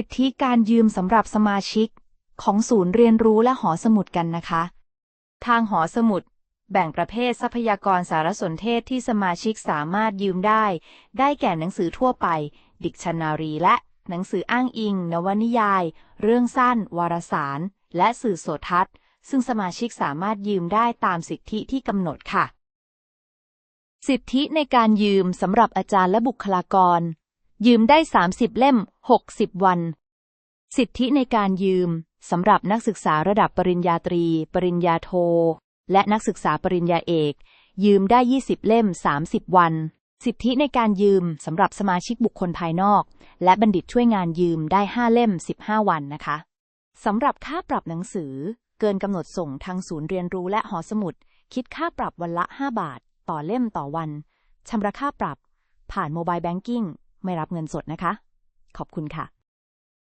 สิทธิการยืมสำหรับสมาชิกของศูนย์เรียนรู้และหอสมุดกันนะคะ ทางหอสมุด แบ่งประเภททรัพยากรสารสนเทศที่สมาชิกสามารถยืมได้ ได้แก่หนังสือทั่วไป ดิกชันนารี และหนังสืออ้างอิง นวนิยาย เรื่องสั้น วารสาร และสื่อโสตทัศน์ ซึ่งสมาชิกสามารถยืมได้ตามสิทธิที่กำหนดค่ะ สิทธิในการยืมสำหรับอาจารย์และบุคลากร ยืมได้ 30 เล่ม 60 วัน สิทธิในการยืมสำหรับนักศึกษาระดับปริญญาตรี ปริญญาโท และนักศึกษาปริญญาเอก ยืมได้ 20 เล่ม 30 วัน สิทธิในการยืมสำหรับสมาชิกบุคคลภายนอก และบัณฑิตช่วยงานยืมได้ 5 เล่ม 15 วันนะคะสำหรับค่าปรับหนังสือ เกินกำหนดส่งทางศูนย์เรียนรู้และหอสมุด คิดค่าปรับวันละ 5 บาท ต่อเล่มต่อวันชำระค่าปรับ ผ่านโมบายแบงกิ้ง ไม่รับเงินสดนะคะ ขอบคุณค่ะ